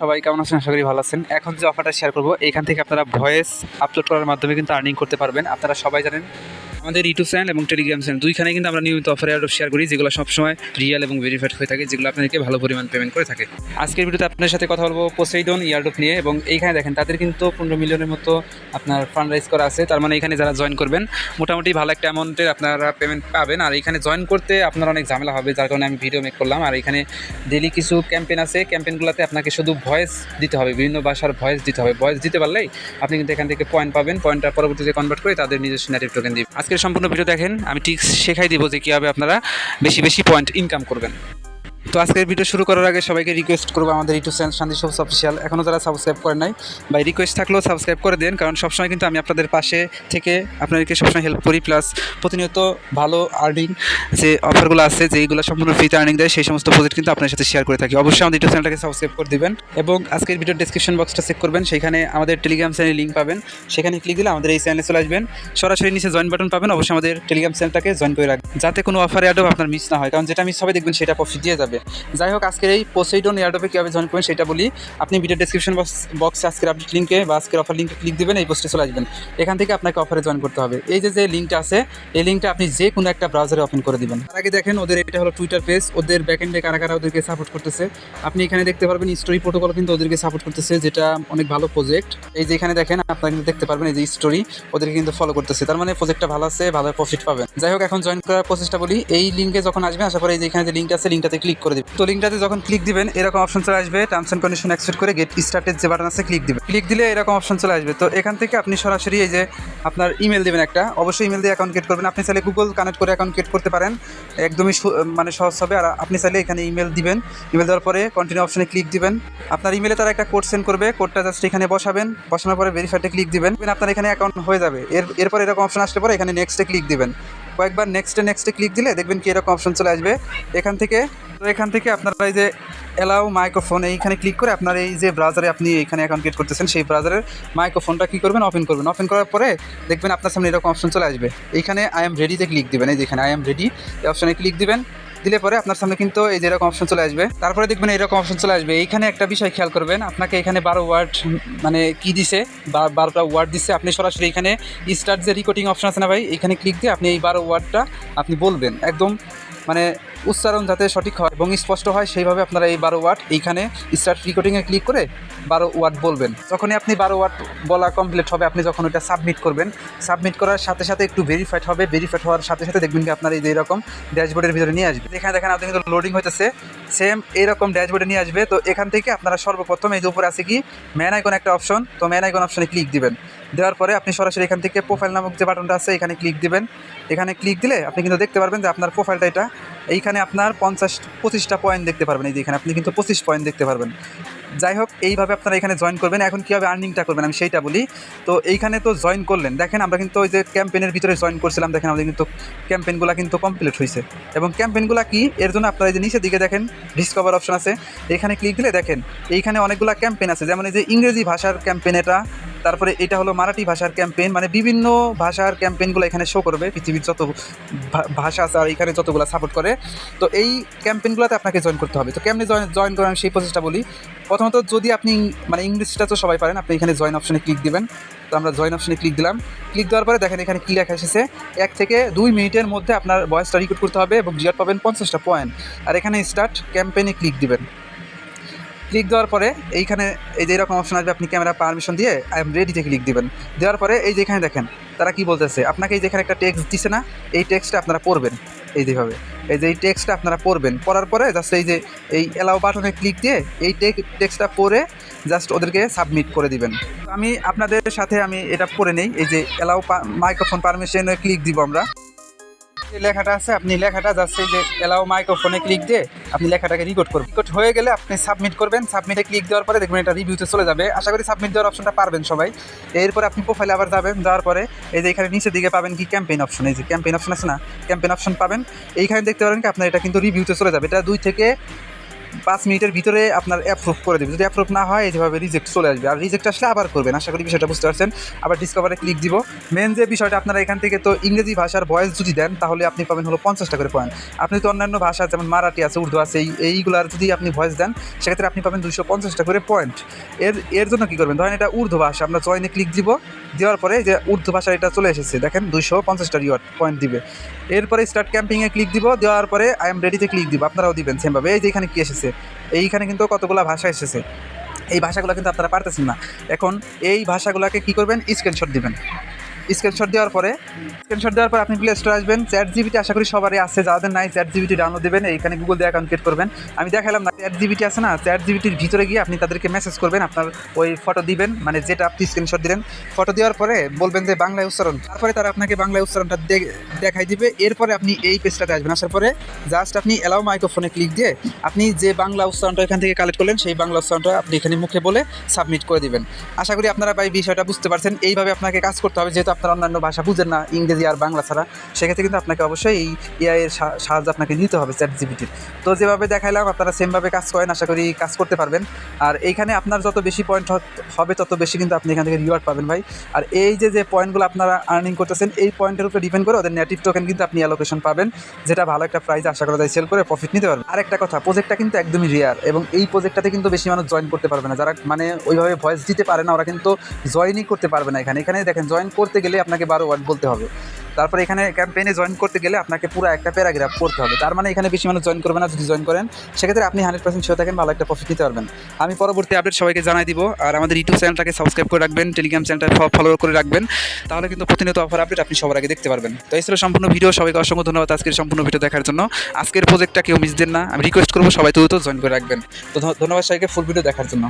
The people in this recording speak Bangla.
সবাই কেমন আছেন? আশা করি ভালো আছেন। এখন যে অফারটা শেয়ার করব, এখান থেকে আপনারা ভয়েস আপলোড করার মাধ্যমে কিন্তু আর্নিং করতে পারবেন। আপনারা সবাই জানেন আমাদের ইউটিউব চ্যানেল এবং টেলিগ্রাম চ্যানেল। দুইখানে কিন্তু আমরা নিয়মিত অফার অ্যাড শেয়ার করি, যেগুলো সবসময় রিয়েল এবং ভেরিফাইড হয়ে থাকে, যেগুলো আপনাদেরকে ভালো পরিমাণ পেমেন্ট করে থাকে। আজকের ভিডিওতে আপনার সাথে কথা বলব পোসাইডন ইয়ারডোপ নিয়ে এবং এইখানে দেখেন, তাদের কিন্তু পনেরো মিলিয়নের মতো আপনার ফান্ড রাইজ করা আছে। তার মানে এখানে যারা জয়েন করবেন, মোটামুটি ভালো একটা অ্যামাউন্টের আপনারা পেমেন্ট পাবেন। আর এখানে জয়েন করতে আপনার অনেক ঝামেলা হবে, যার কারণে আমি ভিডিও মেক করলাম। আর এখানে ডেলি কিছু ক্যাম্পেন আছে। ক্যাম্পেইনগুলোতে আপনাকে শুধু ভয়েস দিতে হবে, বিভিন্ন ভাষার ভয়েস দিতে হবে। ভয়েস দিতে পারলেই আপনি কিন্তু এখান থেকে পয়েন্ট পাবেন। পয়েন্টটা পরবর্তীতে কনভার্ট করে তাদের নিজস্ব নেটিভ টোকেন দিবে সম্পূর্ণ ভিডিও দেখেন, আমি ঠিক শেখাই দিব যে কীভাবে আপনারা বেশি বেশি পয়েন্ট ইনকাম করবেন। তো আজকের ভিডিও শুরু করার আগে সবাইকে রিকোয়েস্ট করব আমাদের ইউটিউব চ্যানেল শান্তি সবস অফিসিয়াল এখনও যারা সাবস্ক্রাইব করে নাই বা রিকোয়েস্ট থাকলেও সাবস্ক্রাইব করে দেন, কারণ সবসময় কিন্তু আমি আপনাদের পাশে থেকে আপনাদেরকে সবসময় হেল্প করি প্লাস প্রতিনিয়ত ভালো আর্নিং যে অফারগুলো আছে যেগুলো সম্পূর্ণ ফ্রিতে আর্নিং দেয়, সেই সমস্ত প্রজেক্ট কিন্তু আপনার সাথে শেয়ার করে থাকি। অবশ্যই আমাদের ইউটিউব চ্যানেলটাকে সাবস্ক্রাইব করে দিবেন এবং আজকের ভিডিও ডিসক্রিপশন বক্সটা চেক করবেন, সেখানে আমাদের টেলিগ্রাম চ্যানেলের লিঙ্ক পাবেন। সেখানে ক্লিক দিলে আমাদের এই চ্যানেলে চলে আসবেন। সরাসরি নিচে জয়েন বাটন পাবেন, অবশ্যই আমাদের টেলিগ্রাম চ্যানেলটাকে জয়েন করে রাখবেন। যাতে কোনো অফার অ্যাডও আপনার মিস না হয়, কারণ যেটা মিস হবে দেখবেন সেটা প্রফিট দিয়ে যাবে। যাই হোক, আজকের এই পোসাইডন এয়ারডপে কীভাবে জয়েন করবেন সেটা বলি। আপনি ভিডিও ডিসক্রিপশন বক্সে আজকের আপডেট লিঙ্কে বা আজকের অফার লিঙ্কে ক্লিক দিবেন, এই পোস্টে চলে আসবেন। এখান থেকে আপনাকে অফারে জয়েন করতে হবে। এই যে যে লিঙ্কটা আছে, এই লিঙ্কটা আপনি যে কোনো একটা ব্রাউজারে ওপেন করে দিবেন। তার আগে দেখেন, ওদের এটা হলো টুইটার পেজ ওদের ব্যাকএন্ডে কারা কারা ওদেরকে সাপোর্ট করতেছে। আপনি এখানে দেখতে পারবেন স্টোরি প্রোটোকল কিন্তু ওদেরকে সাপোর্ট করতেছে, যেটা অনেক ভালো প্রজেক্ট এই যে এখানে দেখেন, আপনারা কিন্তু দেখতে পারবেন, এই যে স্টোরি ওদেরকে কিন্তু ফলো করতেছে। তার মানে প্রজেক্টটা ভালো আছে, ভালো প্রফিট পাবেন। যাই হোক, এখন জয়েন করার প্রসেসটা বলি। এই লিঙ্কে যখন আসবেন, আশা করি এই যে এখানে যে লিঙ্ক আছে লিঙ্কটাতে ক্লিক করে দিবেন। তো লিঙ্কটাতে যখন ক্লিক দিবেন, এরকম অপশন চলে আসবে টার্মস অ্যান্ড কন্ডিশন অ্যাকসেপ্ট করে গেট স্টার্টের যে বাটন আছে ক্লিক দিবেন। ক্লিক দিলে এরকম অপশন চলে আসবে। তো এখান থেকে আপনি সরাসরি এই যে আপনার ইমেল দিবেন একটা, অবশ্যই ইমেল দিয়ে অ্যাকাউন্ট ক্রিয়েট করবেন। আপনি চাইলে গুগল কানেক্ট করে অ্যাকাউন্ট ক্রিয়েট করতে পারেন। একদমই মানে সহজ হবে। আর আপনি চাইলে এখানে ইমেল দিবেন। ইমেল দেওয়ার পরে কন্টিনিউ অপশনে ক্লিক দিবেন। আপনার ইমেলে তারা একটা কোড সেন্ড করবে। কোডটা জাস্ট এখানে বসাবেন। বসানোর পরে ভেরিফাইতে ক্লিক দিবেন। আপনার এখানে অ্যাকাউন্ট হয়ে যাবে। এর এরপর এরকম অপশন আসলে পরে এখানে নেক্সটে ক্লিক দিবেন। কয়েকবার নেক্সটে নেক্সটে ক্লিক দিলে দেখবেন কি এরকম অপশন চলে আসবে। এখান থেকে তো এখান থেকে আপনারা এই যে অ্যালাউ মাইক্রোফোন এইখানে ক্লিক করে আপনার এই যে ব্রাউজারে আপনি এখানে অ্যাকাউন্ট ক্রিয়েট করতেছেন, সেই ব্রাউজারের মাইক্রোফোনটা কী করবেন? ওপেন করবেন। ওপেন করার পরে দেখবেন আপনার সামনে এরকম অপশন চলে আসবে। এইখানে আই এম রেডিতে ক্লিক দিবেন। এই যেখানে আই এম রেডি এই অপশনে ক্লিক দিবেন। দিলে পরে আপনার সামনে কিন্তু এই যে এরকম অপশন চলে আসবে। তারপরে দেখবেন এরকম অপশন চলে আসবে। এইখানে একটা বিষয় খেয়াল করবেন। আপনাকে এখানে বারো ওয়ার্ড মানে কি দিছে? বা বারোটা ওয়ার্ড দিছে। আপনি সরাসরি এখানে স্টার্ট যে রেকর্ডিং অপশন আছে না ভাই, এখানে ক্লিক দিয়ে আপনি এই বারো ওয়ার্ডটা আপনি বলবেন। একদম মানে উচ্চারণ যাতে সঠিক হয় এবং স্পষ্ট হয়, সেইভাবে আপনারা এই বারো ওয়ার্ড এইখানে স্টার্ট রেকর্ডিংয়ে ক্লিক করে বারো ওয়ার্ড বলবেন। যখনই আপনি বারো ওয়ার্ড বলা কমপ্লিট হবে, আপনি যখন ওটা সাবমিট করবেন সাবমিট করার সাথে সাথে একটু ভেরিফাইড হবে। ভেরিফাইড হওয়ার সাথে সাথে দেখবেন কি আপনার এই যে এরকম ড্যাশবোর্ডের ভিতরে নিয়ে আসবে। এখানে দেখেন আপনি কিন্তু লোডিং হইতেছে। সেম এইরকম ড্যাশবোর্ডে নিয়ে আসবে। তো এখান থেকে আপনারা সর্বপ্রথম এই যে উপরে আছে কি ম্যান আইকন একটা অপশন তো ম্যান আইকন অপশনে ক্লিক দিবেন। দেওয়ার পরে আপনি সরাসরি এখান থেকে প্রোফাইল নামক যে বাটনটা আছে, এখানে ক্লিক দিবেন। এখানে ক্লিক দিলে আপনি কিন্তু দেখতে পারবেন যে আপনার প্রোফাইলটা এটা। এইখানে আপনার পঞ্চাশ, পঁচিশটা পয়েন্ট দেখতে পারবেন। এই যে এখানে আপনি কিন্তু পঁচিশ পয়েন্ট দেখতে পারবেন। যাই হোক, এইভাবে আপনারা এখানে জয়েন করবেন। এখন কীভাবে আর্নিংটা করবেন আমি সেইটা বলি। তো এইখানে তো জয়েন করলেন। দেখেন, আমরা কিন্তু ওই যে ক্যাম্পেনের ভিতরে জয়েন করছিলাম। দেখেন, আমাদের কিন্তু ক্যাম্পেনগুলো কিন্তু কমপ্লিট হয়েছে এবং ক্যাম্পেনগুলো কি? এর জন্য আপনারা যে নিচের দিকে দেখেন ডিসকভার অপশন আছে। এখানে ক্লিক দিলে দেখেন, এইখানে অনেকগুলো ক্যাম্পেন আছে। যেমন এই যে ইংরেজি ভাষার ক্যাম্পেন এটা তারপরে এটা হলো মারাঠি ভাষার ক্যাম্পেইন মানে বিভিন্ন ভাষার ক্যাম্পেইনগুলো এখানে শো করবে, পৃথিবীর যত ভাষা আছে আর এখানে যতগুলো সাপোর্ট করে। তো এই ক্যাম্পেইনগুলোতে আপনাকে জয়েন করতে হবে। তো কেমনি জয়েন জয়েন করেন সেই প্রসেসটা বলি। প্রথমত যদি আপনি মানে ইংলিশটা তো সবাই পারেন, আপনি এখানে জয়েন অপশনে ক্লিক দিবেন। তো আমরা জয়েন অপশনে ক্লিক দিলাম। ক্লিক দেওয়ার পরে দেখেন এখানে কী লেখা এসেছে। এক থেকে দুই মিনিটের মধ্যে আপনার ভয়েসটা রেকর্ড করতে হবে এবং জিয়ার পাবেন পঞ্চাশটা পয়েন্ট আর এখানে স্টার্ট ক্যাম্পেইনে ক্লিক দিবেন। ক্লিক দেওয়ার পরে এইখানে এই যে এরকম অপশন আসবে, আপনি ক্যামেরা পারমিশন দিয়ে আই এম রেডিতে ক্লিক দিবেন। দেওয়ার পরে এই যে এখানে দেখেন, তারা কি বলতেছে? আপনাকে এই যেখানে একটা টেক্সট দিছে না, এই টেক্সটটা আপনারা পড়বেন এই যেভাবে এই যে এই টেক্সটটা আপনারা পড়বেন, পড়ার পরে জাস্ট এই যে এই অ্যালাউ বাটনে ক্লিক দিয়ে এই টেক্সটটা পড়ে জাস্ট ওদেরকে সাবমিট করে দিবেন। আমি আপনাদের সাথে আমি এটা পড়ে নেই, এই যে অ্যালাউ মাইক্রোফোন পারমিশনে ক্লিক দিব আমরা। যে লেখাটা আছে, আপনি লেখাটা যাচ্ছে যে এলাও মাইক্রোফোনে ক্লিক দিয়ে আপনি লেখাটাকে রেকর্ড করবেন। রেকর্ড হয়ে গেলে আপনি সাবমিট করবেন। সাবমিটে ক্লিক দেওয়ার পরে দেখবেন এটা রিভিউতে চলে যাবে। আশা করি সাবমিট দেওয়ার অপশনটা পারবেন সবাই। এরপর আপনি প্রোফাইলে আবার যাবেন, যাওয়ার পরে এই যে এখানে নিচের দিকে পাবেন কি ক্যাম্পেইন অপশন এই যে ক্যাম্পেইন অপশন আছে না? ক্যাম্পেইন অপশন পাবেন। এইখানে দেখতে পারেন কি আপনার এটা কিন্তু রিভিউতে চলে যাবে। এটা দুই থেকে পাঁচ মিনিটের ভিতরে আপনার অ্যাপ্রুভ করে দেবে। যদি অ্যাপ্রুভ না হয় যেভাবে রিজেক্ট চলে আসবে। আর রিজেক্ট আসলে আবার করবেন। আশা করি বিষয়টা বুঝতে পারছেন। আবার ডিসকভারে ক্লিক দিব। মেন যে বিষয়টা, আপনারা এখান থেকে তো ইংরেজি ভাষার ভয়েস যদি দেন, তাহলে আপনি পাবেন হলো পঞ্চাশটা করে পয়েন্ট আপনি তো অন্যান্য ভাষা, যেমন মারাঠি আছে, উর্দু আছে, এই এইগুলার যদি আপনি ভয়েস দেন, সেক্ষেত্রে আপনি পাবেন দুশো পঞ্চাশটা করে পয়েন্ট এর এর জন্য কী করবেন? ধরেন এটা উর্দু ভাষা, আমরা জয়েনে ক্লিক দিব। দেওয়ার পরে যে উর্দু ভাষা এটা চলে এসেছে, দেখেন দুশো পঞ্চাশটা রিওয়ার্ড পয়েন্ট দিবে। এরপরে স্টার্ট ক্যাম্পিংয়ে ক্লিক দিব। দেওয়ার পরে আই এম রেডিতে ক্লিক দিব। আপনারাও দিবেন সেমভাবে এই যে এখানে কি এসেছে? এইখানে কিন্তু কতগুলো ভাষা এসেছে। এই ভাষাগুলো কিন্তু আপনারা পারতেছেন না। এখন এই ভাষাগুলোকে কি করবেন? স্ক্রিনশট দিবেন। স্ক্রিনশট দেওয়ার পরে স্ক্রিনশট দেওয়ার পর আপনি প্লে স্টোরে আসবেন। চ্যাট জিবিটি আশা করি সবারই আছে, যাদের নাই চ্যাট জিবিটি ডাউনলোড দেবেন, এইখানে গুগল দিয়ে অ্যাকাউন্ট ক্রিয়েট করবেন। আমি দেখালাম না চ্যাট জিবিটি আছে না চ্যাট জিবিটির ভিতরে গিয়ে আপনি তাদেরকে মেসেজ করবেন, আপনার ওই ফটো দিবেন মানে যেটা আপনি স্ক্রিনশট দিলেন। ফটো দেওয়ার পরে বলবেন যে বাংলায় উচ্চারণ। তারপরে তারা আপনাকে বাংলায় উচ্চারণটা দেখাই দিবে। এরপরে আপনি এই পেজটাতে আসবেন। আসার পরে জাস্ট আপনি অ্যালাউ মাইক্রোফোনে ক্লিক দিয়ে আপনি যে বাংলা উচ্চারণটা এখান থেকে কালেক্ট করলেন, সেই বাংলা উচ্চারণটা আপনি এখানে মুখে বলে সাবমিট করে দিবেন। আশা করি আপনারা ভাই বিষয়টা বুঝতে পারছেন। এইভাবে আপনাকে কাজ করতে হবে, যেহেতু আপনার অন্যান্য ভাষা বুঝেন না, ইংরেজি আর বাংলা ছাড়া, সেক্ষেত্রে কিন্তু আপনাকে অবশ্যই এই এআই এর সাহায্য আপনাকে নিতে হবে চ্যাট জিপিটির তো যেভাবে দেখাইলাম, আপনারা সেমভাবে কাজ করেন, আশা করি কাজ করতে পারবেন। আর এইখানে আপনার যত বেশি পয়েন্ট হবে, তত বেশি কিন্তু আপনি এখান থেকে রিওয়ার্ড পাবেন ভাই। আর এই যে যে পয়েন্টগুলো আপনারা আর্নিং করতেছেন, এই পয়েন্টের উপরে ডিপেন্ড করে ওদের নেটিভ টোকেন কিন্তু আপনি অ্যালোকেশন পাবেন, যেটা ভালো একটা প্রাইস আশা করা যায় সেল করে প্রফিট নিতে পারবেন। আর একটা কথা প্রজেক্টটা কিন্তু একদমই রেয়ার এবং এই প্রজেক্টটাতে কিন্তু বেশি মানুষ জয়েন করতে পারবে না। যারা মানে ওইভাবে ভয়েস দিতে পারে না, ওরা কিন্তু জয়েনই করতে পারবে না এখানে। এখানে দেখেন জয়েন করতে গেলে আপনাকে বারো ওয়ার্ড বলতে হবে। তারপরে এখানে ক্যাম্পেইনে জয়েন করতে গেলে আপনাকে পুরো একটা প্যারাগ্রাফ করতে হবে। তার মানে এখানে বেশি মানুষ জয়েন করবে না, যদি জয়েন করেন, সেক্ষেত্রে আপনি হান্ড্রেড পার্সেন্ট শিওর থাকেন ভালো একটা প্রফিট নিতে পারবেন। আমি পরবর্তী আপডেট সবাইকে জানাই দিব। আর আমাদের ইউটিউব চ্যানেলটাকে সাবস্ক্রাইব করে রাখবেন টেলিগ্রাম চ্যানেলটা ফলো করে রাখবেন। তাহলে কিন্তু প্রতিনিয়ত অফার আপডেট আপনি সবার আগে দেখতে পারবেন। তো এছাড়া সম্পূর্ণ ভিডিও সবাইকে অসংখ্য ধন্যবাদ আজকের সম্পূর্ণ ভিডিও দেখার জন্য। আজকের প্রজেক্টটা কেউ মিস দেন না। আমি রিকোয়েস্ট করব সবাই দ্রুত জয়েন করে রাখবেন। তো ধন্যবাদ সবাইকে ফুল ভিডিও দেখার জন্য।